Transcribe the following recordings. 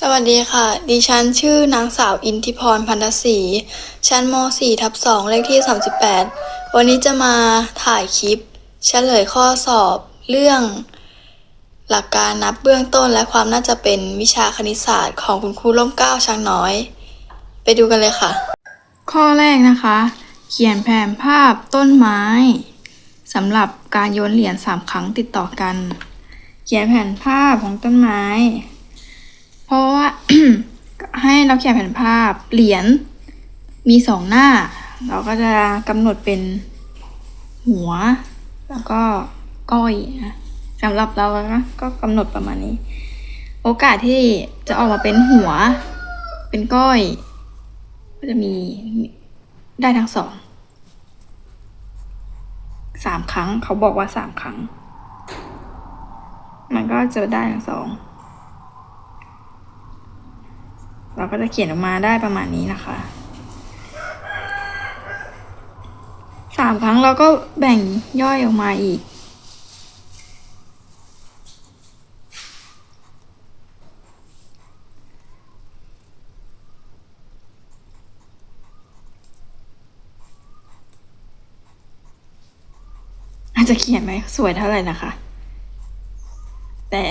สวัสดีค่ะ ดิฉันชื่อนางสาวอินทิพรพันธศรี ชั้นม .4 ทับ2เลขที่ 38 วันนี้จะมาถ่ายคลิปเฉลยข้อสอบเรื่อง หลักการนับเบื้องต้นและความน่าจะเป็นวิชาคณิตศาสตร์ของคุณครูร่มเกล้าช้างน้อย ไปดูกันเลยค่ะ ข้อแรกนะคะ เขียนแผนภาพต้นไม้สำหรับการโยนเหรียญสามครั้งติดต่อกัน เขียนแผนภาพของต้นไม้ เพราะว่าให้เราเขียนแผนภาพเหรียญมีสองหน้า เราก็จะกำหนดเป็นหัว แล้วก็ก้อยนะสำหรับเรานะก็กำหนดประมาณนี้ โอกาสที่จะออกมาเป็นหัว เป็นก้อย ก็จะมีได้ทั้งสองสามครั้งเขาบอกว่าสามครั้ง มันก็จะได้ทั้งสอง เราก็จะเขียนออกมาได้ประมาณนี้นะคะสามครั้งเราก็แบ่งย่อยออกมาอีก อาจจะเขียนไหมสวยเท่าไหร่นะคะ แต่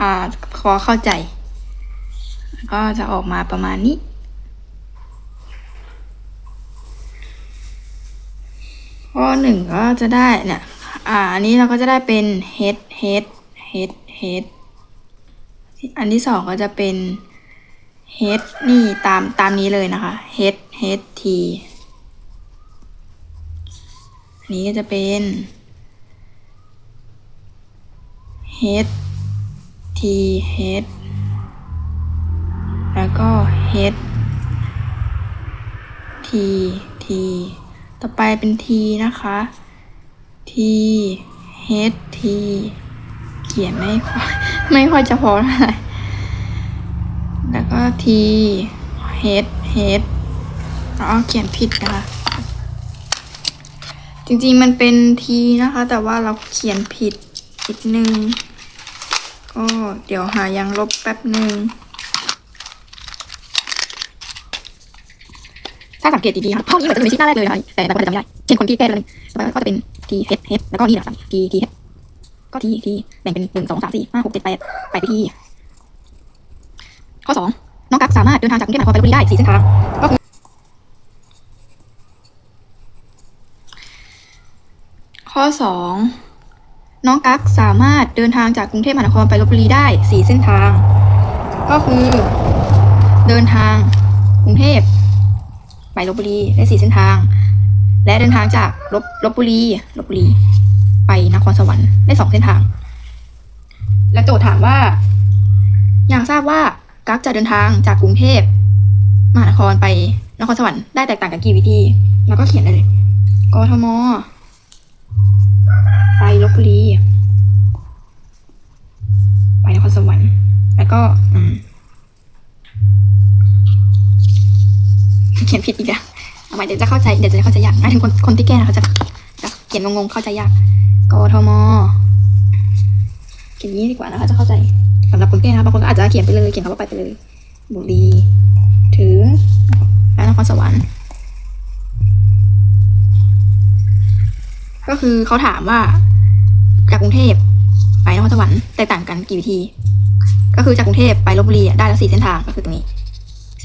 อ่าพอเข้าใจ ก็จะออกมาประมาณนี้ ข้อหนึ่งก็จะได้เนี่ย อ่า อันนี้เราก็จะได้เป็น head head head head อันที่สองก็จะเป็น head นี่ตามตามนี้เลยนะคะ head head t อันนี้ก็จะเป็น head t head แล้วก็ h t t ต่อไปเป็น t นะคะ t h t เขียนไม่ค่อยไม่ค่อยจะพอเท่าไหร่แล้วก็ t h head อ๋อเขียนผิดนะคะ จริงๆมันเป็น t นะคะ แต่ว่าเราเขียนผิดอีกนึง ก็เดี๋ยวหายังลบแป๊บหนึ่ง ถ้าสังเกตดีๆครับข้อนี้เหมือนจะเป็นชิ้นหน้าแรกเลยนะแต่แต่ก็จะจำไม่ได้ เช่นคนที่แก้แล้วต่อไปก็จะเป็น t h h แล้วก็นี่นะครับ t t h ก็ t t แบ่งเป็นหนึ่งสองสามสี่ห้าหกเจ็ดแปดไปไปที่ข้อสองน้องกั๊กสามารถเดินทางจากกรุงเทพมหานครไปลพบุรีได้สี่เส้นทางก็คือข้อสองน้องกั๊กสามารถเดินทางจากกรุงเทพมหานครไปลพบุรีได้สี่เส้นทาง ก็คือ เดินทางกรุงเทพ ไปลบบุรีได้สี่เส้นทาง และเดินทางจากลบลบบุรีลบบุรี ไปนครสวรรค์ได้สองเส้นทาง และโจทย์ถามว่า อยากทราบว่ากั๊กจะเดินทางจากกรุงเทพมหานครไปนครสวรรค์ได้แตกต่างกันกี่วิธี แล้วก็เขียนได้เลยกทมไปลบบุรี ไปนครสวรรค์ แล้วก็ อืม เขียนผิดอีกแล้วเอาใหม่เดี๋ยวจะเข้าใจเดี๋ยวจะเข้าใจยากหมายถึงคนคนที่แก้นะคะจะจะเขียนงงๆเข้าใจยากกทมเขียนงนี้ดีกว่านะคะจะเข้าใจสำหรับคนแก้นะบางคนก็อาจจะเขียนไปเลยเขียนคำว่าไปไปเลย บุรีถึงแล้วนครสวรรค์ก็คือเขาถามว่าจากกรุงเทพไปนครสวรรค์แตกต่างกันกี่วิธี ก็คือจากกรุงเทพไปลบบุรีได้แล้วสี่เส้นทางก็คือตรงนี้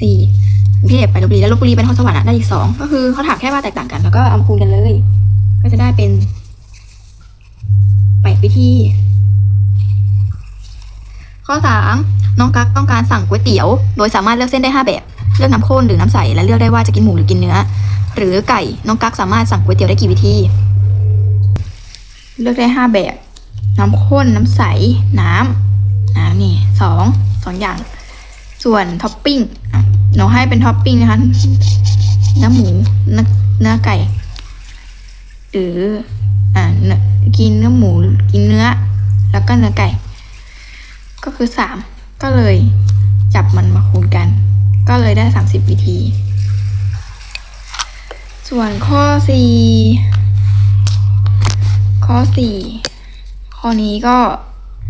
สี่ กรุงเทพไปลบบุรีแล้วลบบุรีไปนครสวรรค์อะได้อีกสองก็คือเขาถามแค่ว่าแตกต่างกัน แล้วก็เอามาคูณกันเลย ก็จะได้เป็นแปดวิธี ข้อสามน้องกั๊กต้องการสั่งก๋วยเตี๋ยว โดยสามารถเลือกเส้นได้ห้าแบบ เลือกน้ำข้นหรือน้ำใสและเลือกได้ว่าจะกินหมูหรือกินเนื้อ หรือไก่น้องกั๊กสามารถสั่งก๋วยเตี๋ยวได้กี่วิธี เลือกได้ห้าแบบ น้ำข้นน้ำใส น้ำน้ำนี่สองสองอย่าง ส่วนท็อปปิ้ง หนูให้เป็นท็อปปิ้งนะคะเนื้อหมูเนื้อเนื้อไก่ หรืออ่ากินเนื้อหมูกินเนื้อ แล้วก็เนื้อไก่ ก็คือสามก็เลยจับมันมาคูณกัน ก็เลยได้สามสิบวิธี ส่วนข้อสี่ข้อสี่ข้อนี้ก็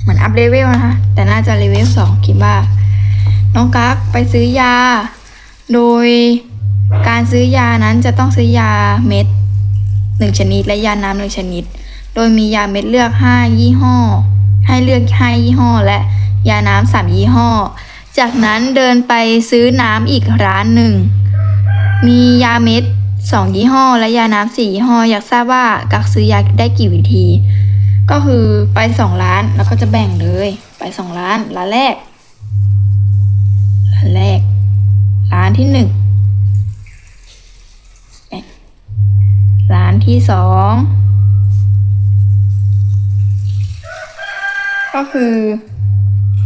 เหมือนอัพเลเวลนะคะ แต่น่าจะเลเวลสองคิดว่า น้องกั๊กไปซื้อยา โดยการซื้อยานั้นจะต้องซื้อยาเม็ดหนึ่งชนิด และยาน้ำหนึ่งชนิด โดยมียาเม็ดเลือกห้ายี่ห้อ ให้เลือกห้ายี่ห้อ และยาน้ำสามยี่ห้อ จากนั้นเดินไปซื้อน้ำอีกร้านหนึ่ง มียาเม็ดสองยี่ห้อ และยาน้ำสี่ยี่ห้อ อยากทราบว่ากักซื้อยาได้กี่วิธี ก็คือไปสองร้านแล้วก็จะแบ่งเลย ไปสองร้านร้านแรก ร้านแรก ร้านที่หนึ่งแบ่งร้านที่สองก็คือ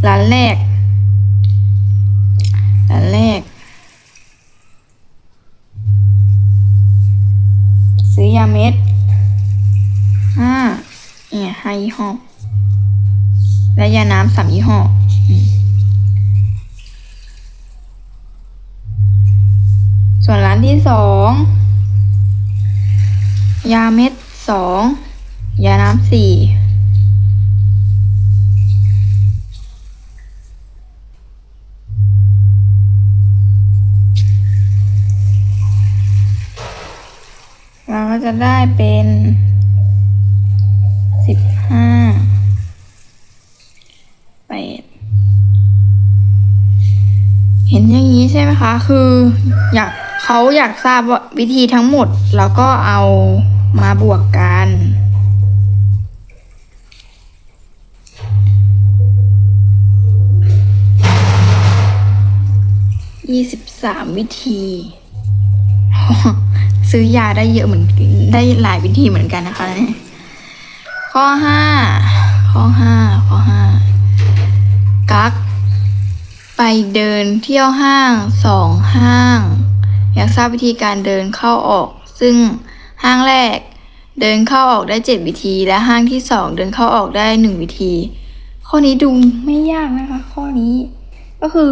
ร้านแรก ร้านแรก ซื้อยาเม็ดห้าเนี่ยห้ายี่ห้อและยาน้ำสามยี่ห้อ ส่วนร้านที่สองยาเม็ดสองยาน้ำสี่เราก็จะได้เป็นสิบห้าแปดเห็นอย่างนี้ใช่ไหมคะ คืออยาก เขาอยากทราบว่าวิธีทั้งหมด แล้วก็เอามาบวกกัน ยี่สิบสามวิธี ซื้อยาได้เยอะเหมือนได้หลายวิธีเหมือนกันนะคะเนี่ยข้อห้าข้อห้าข้อห้ากักไปเดินเที่ยวห้างสองห้าง อยากทราบวิธีการเดินเข้าออก ซึ่งห้างแรก เดินเข้าออกได้เจ็ดวิธี และห้างที่สองเดินเข้าออกได้หนึ่งวิธี ข้อนี้ดูไม่ยากนะคะ ข้อนี้ ก็คือ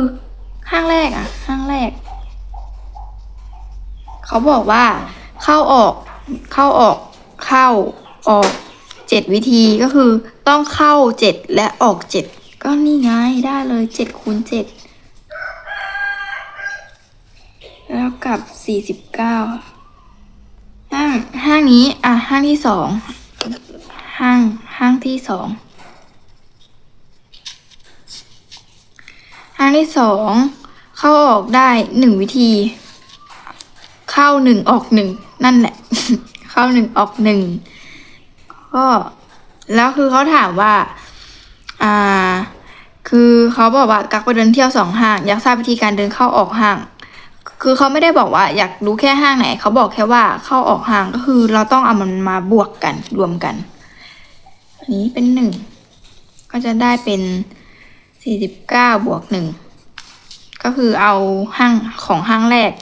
ห้างแรกอะห้างแรก เขาบอกว่า เข้าออก เข้าออก เข้าออกเจ็ดวิธีก็คือต้องเข้าเจ็ดและออกเจ็ดก็นี่ไงได้เลยเจ็ดคูณเจ็ด แล้วกับสี่สิบเก้าห้างห้างนี้ อะ ห้างที่สองห้างห้างที่สองห้างที่สองเข้าออกได้หนึ่งวิธี เข้าหนึ่งออกหนึ่งนั่นแหละ เข้าหนึ่งออกหนึ่งก็แล้วคือเขาถามว่า อ่า คือเขาบอกว่ากักไปเดินเที่ยวสองห้าง อยากทราบวิธีการเดินเข้าออกห้าง คือเขาไม่ได้บอกว่าอยากรู้แค่ห้างไหน เขาบอกแค่ว่าเข้าออกห้างก็คือเราต้องเอามันมาบวกกันรวมกัน อันนี้เป็นหนึ่งก็จะได้เป็นสี่สิบเก้าบวกหนึ่งก็คือเอาห้างของห้างแรก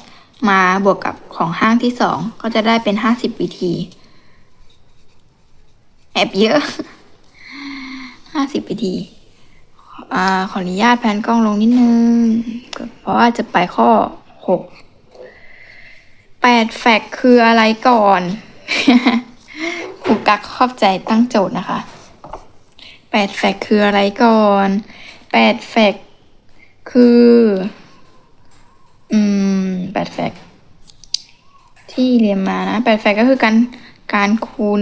มาบวกกับของห้างที่สองก็จะได้เป็นห้าสิบวิธีแอบเยอะห้าสิบวิธีอขออนุญาตแพนกล้องลงนิดนึงเพราะว่าจะไปข้อ หกแปดแฟกคืออะไรก่อนครูกักขอบใจตั้งโจทย์นะคะแปดแฟกคืออะไรก่อนแปดแฟกคือ อืมแปดแฟกที่เรียนมานะแปดแฟกก็คือการการคูณ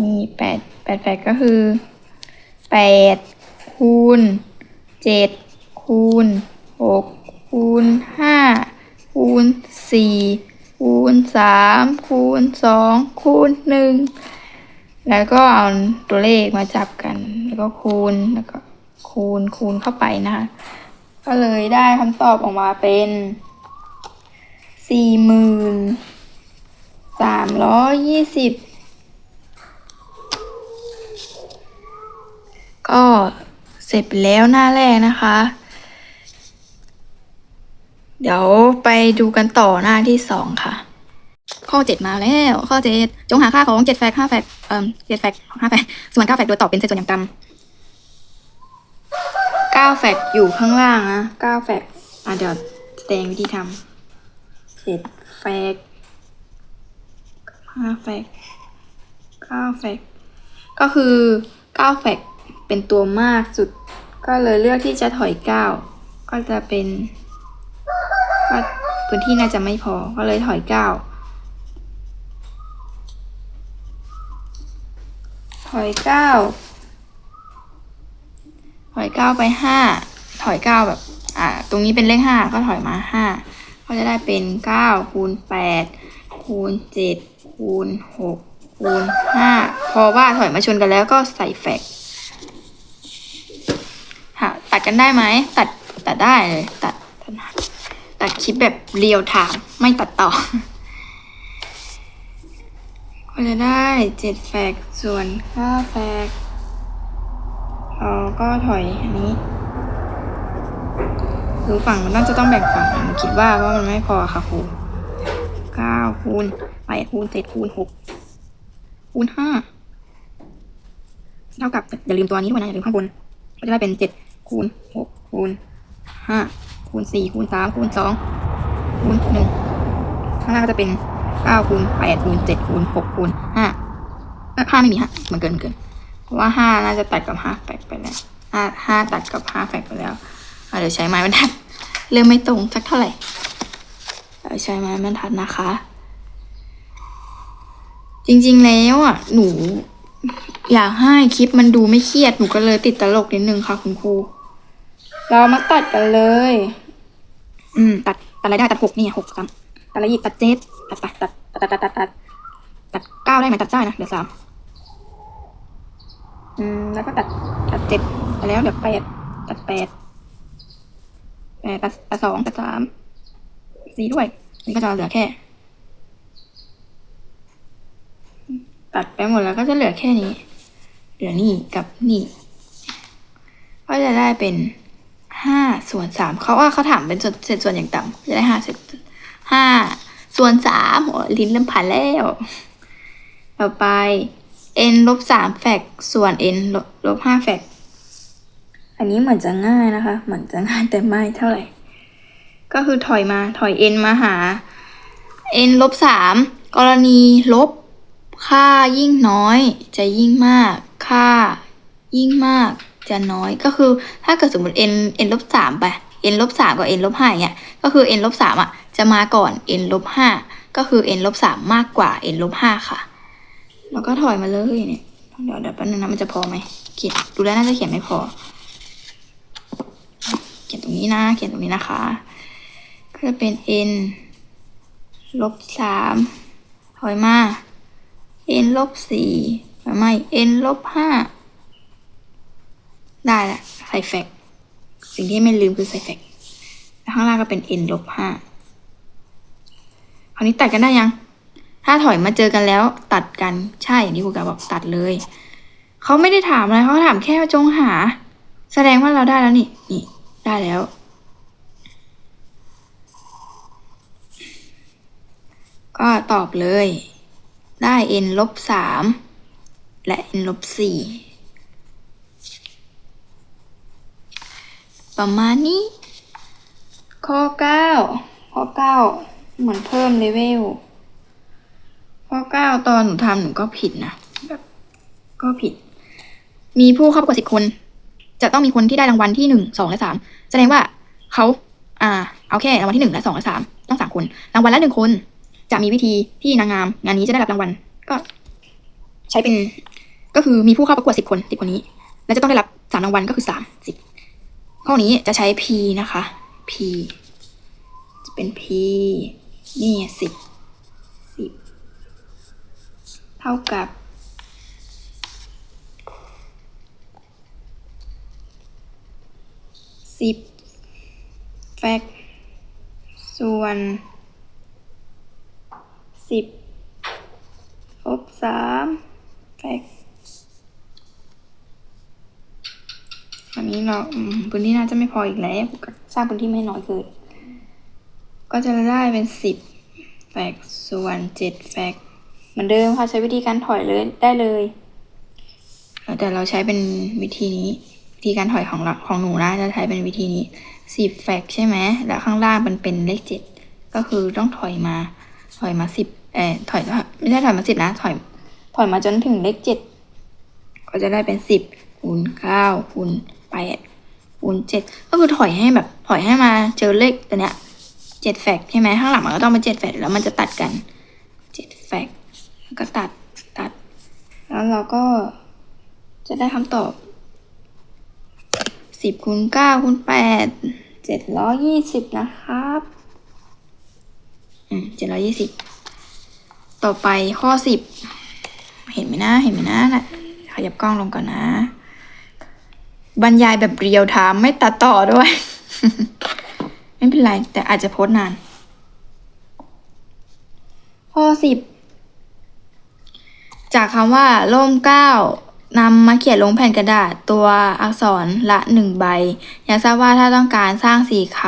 นี่แปดแปดแฟกก็คือแปดคูณเจ็ดคูณ หกคูณห้าคูณสี่คูณสามคูณสองคูณหนึ่งแล้วก็เอาตัวเลขมาจับกัน แล้วก็คูณแล้วก็คูณคูณเข้าไปนะคะก็เลยได้คำตอบออกมาเป็นสี่หมื่นสามร้อยยี่สิบก็เสร็จแล้วหน้าแรกนะคะ เดี๋ยวไปดูกันต่อหน้าที่สองค่ะ ข้อเจ็ดมาแล้ว ข้อเจ็ดจงหาค่าของเจ็ดแฟกต์ห้าแฟกต์เอ่อเจ็ดแฟกต์ห้าแฟกต์ส่วนเก้าแฟกต์โดยตอบเป็นเศษส่วนอย่างต่ำเก้าแฟกต์อยู่ข้างล่างนะเก้าแฟกต์อะเดี๋ยวแสดงวิธีทำเจ็ดแฟกต์ห้าแฟกต์เก้าแฟกต์ก็คือเก้าแฟกต์เป็นตัวมากสุด ก็เลยเลือกที่จะถอยเก้าก็จะเป็น ก็พื้นที่น่าจะไม่พอก็เลยถอยเก้าถอยเก้าถอยเก้าไปห้าถอยเก้าแบบ อ่า ตรงนี้เป็นเลขห้าก็ถอยมาห้าก็จะได้เป็นเก้าคูณแปดคูณเจ็ดคูณหกคูณห้าพอว่าถอยมาชนกันแล้วก็ใส่แฟกตัดกันได้ไหมตัดตัดได้เลยตัด ตัดคลิปแบบเรียวถามไม่ตัดต่อก็จะได้เจ็ดแฟกส่วนห้าแฟกเราก็ถอยอันนี้หรือฝั่งมันน่าจะต้องแบ่งฝั่งหนูคิดว่าเพราะมันไม่พอค่ะครูเก้าคูณแปดคูณเจ็ดคูณหกคูณห้าเท่ากับอย่าลืมตัวนี้ด้วยนะอย่าลืมข้างบนก็จะได้เป็นเจ็ดคูณหกคูณห้า คูณสี่คูณสามคูณสองคูณหนึ่งข้างล่างก็จะเป็นเก้าคูณแปดคูณเจ็ดคูณหกคูณห้าห้าไม่มีห้ามันเกินเกิน เพราะว่าห้าน่าจะตัดกับห้าแฟกไปแล้วห้าห้าตัดกับห้าแฟกไปแล้วเดี๋ยวใช้ไม้บรรทัดเริ่มไม่ตรงสักเท่าไหร่เดี๋ยวใช้ไม้บรรทัดนะคะ จริงๆแล้วอะหนู อยากให้คลิปมันดูไม่เครียดหนูก็เลยติดตลกนิดนึงค่ะคุณครู เรามาตัดกันเลย อืม ตัดตัดอะไรได้ตัดหกนี่หกสามตัดอะไรอีกตัดเจ็ดตัดไปตัดตัดตัดตัดตัดตัดเก้าได้ไหมตัดได้นะเดี๋ยวสามอืมแล้วก็ตัดตัดเจ็ดไปแล้วเดี๋ยวแปดตัดแปดแปดตัดตัดสองตัดสามสี่ด้วยนี่ก็จะเหลือแค่ ตัดไปหมดแล้วก็จะเหลือแค่นี้ เหลือนี่กับนี่ ก็จะได้เป็น ห้าส่วนสามเขาว่าเขาถามเป็นส่วนเศษส่วนอย่างต่ำจะได้ห้าเศษห้าส่วนสามโอ้ยลิ้นเริ่มผ่านแล้ว ต่อไป n ลบสามแฟกส่วน n ลบลบห้าแฟกอันนี้เหมือนจะง่ายนะคะ เหมือนจะง่ายแต่ไม่เท่าไหร่ ก็คือถอยมาถอย n มาหา n ลบสามกรณีลบค่ายิ่งน้อย จะยิ่งมาก ค่ายิ่งมาก จะน้อยก็คือถ้าเกิดสมมติ n n ลบสามไป n ลบสามกับ n ลบห้าเงี้ยก็คือ n ลบสามอะจะมาก่อน n ลบห้าก็คือ n ลบสามมากกว่า n ลบห้าค่ะ แล้วก็ถอยมาเลยเนี่ยเดี๋ยวเดี๋ยวแป๊บนึงนะมันจะพอไหมเขียนดูแล้วน่าจะเขียนไม่พอ เขียนตรงนี้นะ เขียนตรงนี้นะคะ ก็จะเป็น n ลบสามถอยมา n ลบสี่หรือไม่ n ลบห้า ได้ละใส่แฟกต์สิ่งที่ไม่ลืมคือใส่แฟกต์แล้วข้างล่างก็เป็น n ลบห้าคราวนี้ตัดกันได้ยัง ถ้าถอยมาเจอกันแล้ว ตัดกัน ใช่อย่างที่ครูกาบอกตัดเลย เขาไม่ได้ถามอะไรเขาถามแค่จงหา แสดงว่าเราได้แล้วนี่ นี่ ได้แล้ว ก็ตอบเลย ได้ n ลบสามและ n ลบสี่ ประมาณนี้ ข้อเก้าข้อเก้าเหมือนเพิ่มเลเวล ข้อเก้าตอนหนูทำหนูก็ผิดนะแบบก็ผิด มีผู้เข้าประกวดสิบคน จะต้องมีคนที่ได้รางวัลที่หนึ่งสองและสามแสดงว่าเขาอ่าเอาแค่รางวัลที่หนึ่งและสองและสามต้องสามคน รางวัลละหนึ่งคน จะมีวิธีที่นางงาม งานนี้จะได้รับรางวัลก็ ใช้เป็น ก็คือมีผู้เข้าประกวดสิบคนสิบคนนี้ แล้วจะต้องได้รับสามรางวัลก็คือสามสิบ ข้อนี้จะใช้ p นะคะ p จะเป็น p นี่สิบสิบเท่ากับสิบแฟกส่วนสิบลบสามแฟก อันนี้เราพื้นที่น่าจะไม่พออีกแล้วสร้างพื้นที่ไม่น้อยเกินก็จะได้เป็นสิบแฟกส่วนเจ็ดแฟกเหมือนเดิมค่ะใช้วิธีการถอยเลยได้เลยแต่เราใช้เป็นวิธีนี้วิธีการถอยของเราของหนูนะจะใช้เป็นวิธีนี้สิบแฟกใช่ไหมแล้วข้างล่างมันเป็นเลขเจ็ดก็คือต้องถอยมา ถอยมาสิบเออถอยไม่ใช่ถอยมาสิบนะ ถอยถอยมาจนถึงเลขเจ็ดก็จะได้เป็นสิบคูณเก้าคูณ แปดคูณเจ็ดก็คือถอยให้แบบถอยให้มาเจอเลขตัวเนี้ยเจ็ดแฟกใช่ไหมข้างหลังมันก็ต้องเป็นเจ็ดแฟกแล้วมันจะตัดกันเจ็ดแฟกแล้วก็ตัดตัด แล้วเราก็จะได้คำตอบสิบคูณเก้าคูณแปดเจ็ดร้อยยี่สิบนะครับอืมเจ็ดร้อยยี่สิบต่อไปข้อสิบเห็นไหมนะเห็นไหมนะนะขยับกล้องลงก่อนนะ บรรยายแบบเรียวไทม์ไม่ตัดต่อด้วย ไม่เป็นไร แต่อาจจะโพสนาน ข้อสิบจากคำว่าร่มเก้านำมาเขียนลงแผ่นกระดาษตัวอักษรละหนึ่งใบ อยากทราบว่าถ้าต้องการสร้างสี่ค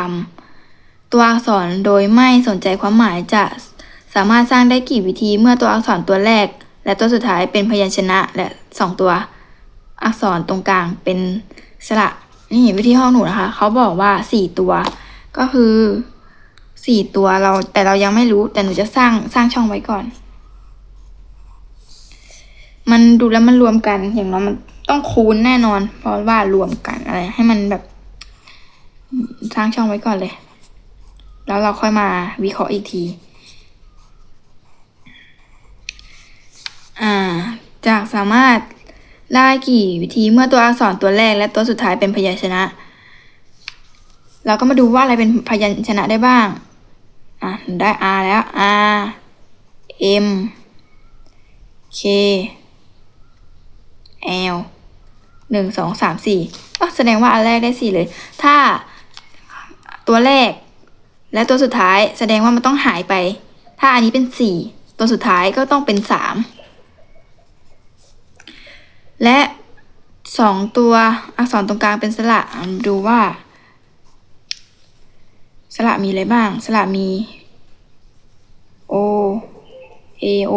ำตัวอักษรโดยไม่สนใจความหมายจะสามารถสร้างได้กี่วิธีเมื่อตัวอักษรตัวแรก และตัวสุดท้ายเป็นพยัญชนะและสองตัว อักษรตรงกลางเป็นสระนี่วิธีห้องหนูนะคะเขาบอกว่าสี่ตัว ก็คือสี่ตัวเราแต่เรายังไม่รู้แต่หนูจะสร้างสร้างช่องไว้ก่อน มันดูแล้วมันรวมกันอย่างน้อยมันต้องคูณแน่นอน เพราะว่ารวมกันอะไร ให้มันแบบ สร้างช่องไว้ก่อนเลย แล้วเราค่อยมาวิเคราะห์อีกที อ่า จากสามารถ ได้กี่วิธีเมื่อตัวอักษรตัวแรกและตัวสุดท้ายเป็นพยัญชนะ เราก็มาดูว่าอะไรเป็นพยัญชนะได้บ้าง อะ ได้ R แล้ว R M K L หนึ่งสองสามสี่แสดงว่าอันแรกได้สี่เลย ถ้าตัวแรกและตัวสุดท้ายแสดงว่ามันต้องหายไป ถ้าอันนี้เป็นสี่ตัวสุดท้ายก็ต้องเป็นสาม และสองตัวอักษรตรงกลางเป็นสระดูว่า สระมีอะไรบ้าง สระมี O A O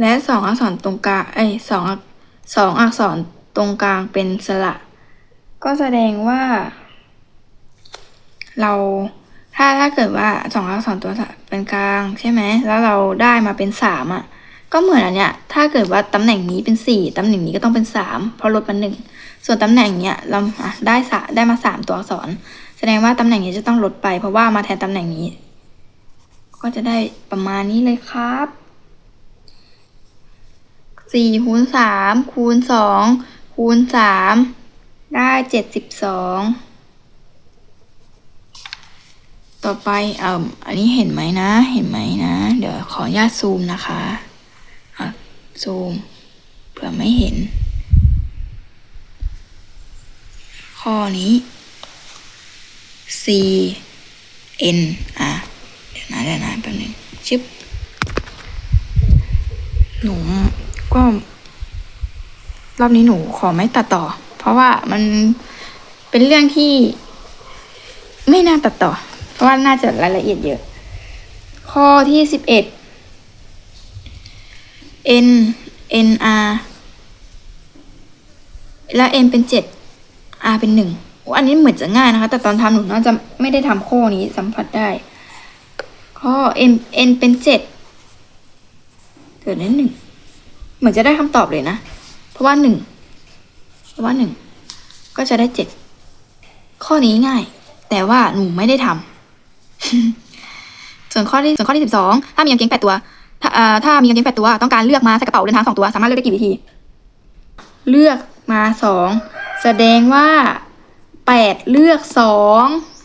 และสองอักษรตรงกลางเอ้สองสองอักษรตรงกลางเป็นสระ ก็แสดงว่า เราถ้าถ้าเกิดว่าสองอักษรตัวเป็นกลางใช่ไหมแล้วเราได้มาเป็นสามอะ ก็เหมือนอันเนี้ยถ้าเกิดว่าตำแหน่งนี้เป็นสี่ตำแหน่งนี้ก็ต้องเป็นสามเพราะลดมาหนึ่งส่วนตำแหน่งเนี้ยเราอะได้สะได้มาสามตัวอักษร แสดงว่าตำแหน่งนี้จะต้องลดไป เพราะว่ามาแทนตำแหน่งนี้ ก็จะได้ประมาณนี้เลยครับสี่คูณสามคูณสองคูณสามได้เจ็ดสิบสองต่อไปเอ่ออันนี้เห็นไหมนะ เห็นไหมนะ เดี๋ยวขออนุญาตซูมนะคะ ซูมเผื่อไม่เห็น ข้อนี้ C N อะ เดี๋ยวนะเดี๋ยวนะแป๊บนึงชึบหนูก็รอบนี้หนูขอไม่ตัดต่อ เพราะว่ามันเป็นเรื่องที่ ไม่น่าตัดต่อ เพราะว่าน่าจะรายละเอียดเยอะ ข้อที่สิบเอ็ด N N R แล้ว N เป็นเจ็ด R เป็นหนึ่งอันนี้เหมือนจะง่ายนะคะ แต่ตอนทำหนูน่าจะไม่ได้ทำข้อนี้สัมผัสได้ ข้อ N N เป็นเจ็ดเกิดได้หนึ่งเหมือนจะได้คำตอบเลยนะ เพราะว่าหนึ่งเพราะว่าหนึ่งก็จะได้เจ็ดข้อนี้ง่าย แต่ว่าหนูไม่ได้ทำส่วนข้อที่ส่วนข้อที่สิบสองถ้ามีกางเกงแปดตัว ถ้าถ้ามีกางเกงแปดตัว ต้องการเลือกมาใส่กระเป๋าเดินทางสองตัว สามารถเลือกได้กี่วิธี เลือกมาสองแสดงว่าแปดเลือกสอง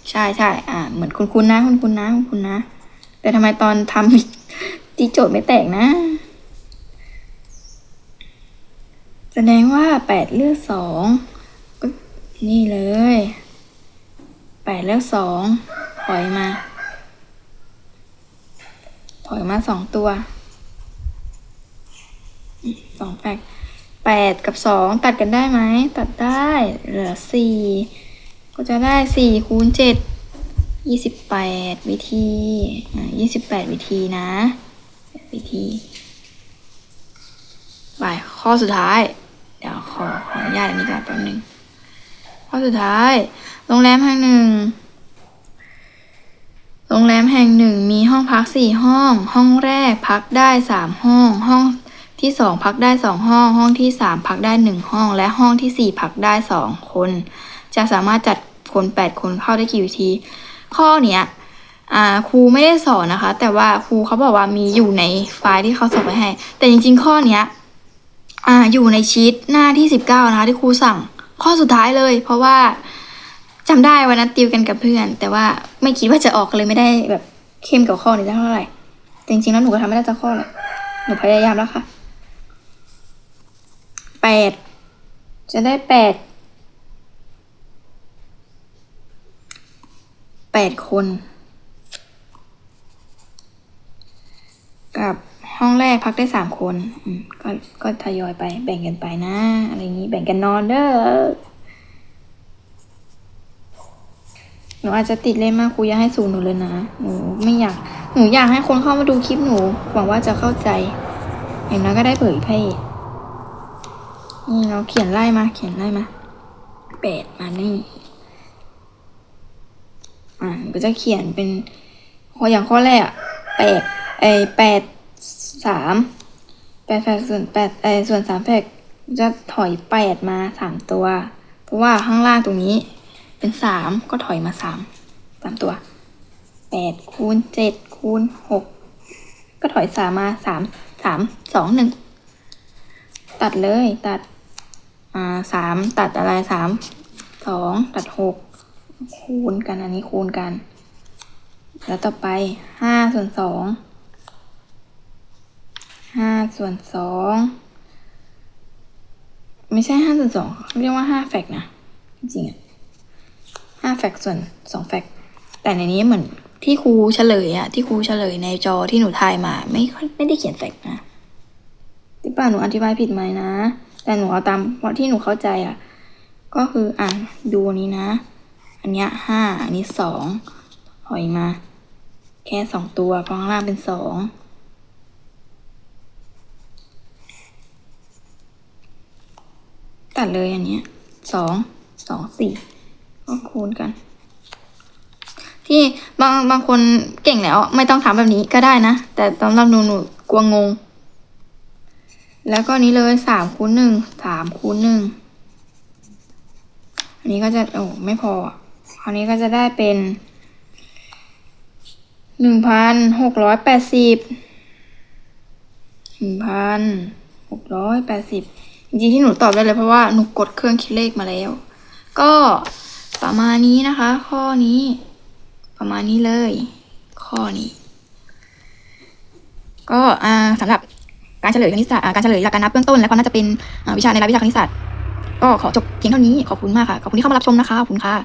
ใช่ใช่อ่า เหมือนคุณคุณนะ คุณคุณนะคุณคุณนะ แต่ทำไมตอนทำตีโจทย์ไม่แตกนะ แสดงว่าแปดเลือกสองนี่เลยแปดเลือกสองถอยมา ถอยมาสองตัวสองแปดแปดกับสองตัดกันได้ไหม ตัดได้เหลือสี่ก็จะได้สี่คูณเจ็ดยี่สิบแปดวิธียี่สิบแปดวิธีนะวิธีไปข้อสุดท้าย เดี๋ยวขอขออนุญาตอันนี้ก่อนแป๊บนึงข้อสุดท้าย โรงแรมแห่งหนึ่ง โรงแรมแห่งหนึ่งมีห้องพักสี่ห้อง ห้องแรกพักได้สามห้อง ห้องที่สองพักได้สองห้อง ห้องที่สามพักได้หนึ่งห้อง และห้องที่สี่พักได้สองคน จะสามารถจัดคนแปดคนเข้าได้กี่วิธี ข้อเนี้ยอ่าครูไม่ได้สอนนะคะ แต่ว่าครูเขาบอกว่ามีอยู่ในไฟล์ที่เขาส่งไปให้ แต่จริง ๆ ข้อเนี้ยอ่าอยู่ในชีตหน้าที่สิบเก้านะคะที่ครูสั่งข้อสุดท้ายเลย เพราะว่าจำได้วันนั้นติวกันกับเพื่อน แต่ว่า ไม่คิดว่าจะออกเลยไม่ได้แบบเข้มกับข้อนี้เท่าไหร่แต่จริงๆแล้วหนูก็ทำไม่ได้สักข้อเลยหนูพยายามแล้วค่ะแปดจะได้แปดแปดคน กับห้องแรกพักได้สามคนก็ก็ทยอยไปแบ่งกันไปนะ อะไรอย่างนี้แบ่งกันนอนเด้อ หนูอาจจะติดเล่นมากครูอยากให้ศูนหนูเลยนะ หนูไม่อยาก หนูอยากให้คนเข้ามาดูคลิปหนู หวังว่าจะเข้าใจอย่างน้อยก็ได้เผยแพร่นี่เราเขียนไล่มา เขียนไล่มาแปดมานี่ อ่าก็จะเขียนเป็นข้ออย่างข้อแรกอะแปดไอแปดสามแปดแปดส่วนแปดไอส่วนสามแปดจะถอยแปดมาสามตัว เพราะว่าข้างล่างตรงนี้ เป็นสามก็ถอยมาสามสามตัวแปดคูณเจ็ดคูณหกก็ถอยสามมาสามสามสองหนึ่งตัดเลยตัดอ่าสามตัดอะไรสามสองตัดหกคูณกันอันนี้คูณกัน แล้วต่อไปห้าส่วนสองห้าส่วนสองไม่ใช่ห้าส่วนสองเรียกว่าห้าแฟกนะ จริงอะ แฟกส่วนสองแฟกแต่ในนี้เหมือนที่ครูเฉลยอะที่ครูเฉลยในจอที่หนูถ่ายมา ไม่ไม่ได้เขียนแฟกนะที่ป้าหนูอธิบายผิดไหมนะ แต่หนูเอาตามเพราะที่หนูเข้าใจอะก็คืออะดูนนี้นะ อันเนี้ยห้าอันนี้สองถอยมา แค่สองตัวเพราะข้างล่างเป็นสองตัดเลยอันเนี้ยสองสองสี่ ก็คูณกัน ที่บางบางคนเก่งแล้ว ไม่ต้องทำแบบนี้ก็ได้นะ แต่สำหรับหนูหนูกลัวงง แล้วก็นี้เลยสามคูณหนึ่งสามคูณหนึ่งอันนี้ก็จะโอ้ไม่พออะคราวนี้ก็จะได้เป็นหนึ่งพันหกร้อยแปดสิบหนึ่งพันหกร้อยแปดสิบจริงๆที่หนูตอบได้เลยเพราะว่าหนูกดเครื่องคิดเลขมาแล้ว ก็ ประมาณนี้นะคะ ข้อนี้ ประมาณนี้เลย ข้อนี้ ก็อ่าสำหรับการเฉลยคณิตศาสตร์การเฉลยหลักการนับเบื้องต้น แล้วก็น่าจะเป็นวิชาในรายวิชาคณิตศาสตร์ก็ขอจบเพียงเท่านี้ขอบคุณมากค่ะ ขอบคุณที่เข้ามารับชมนะคะ ขอบคุณค่ะ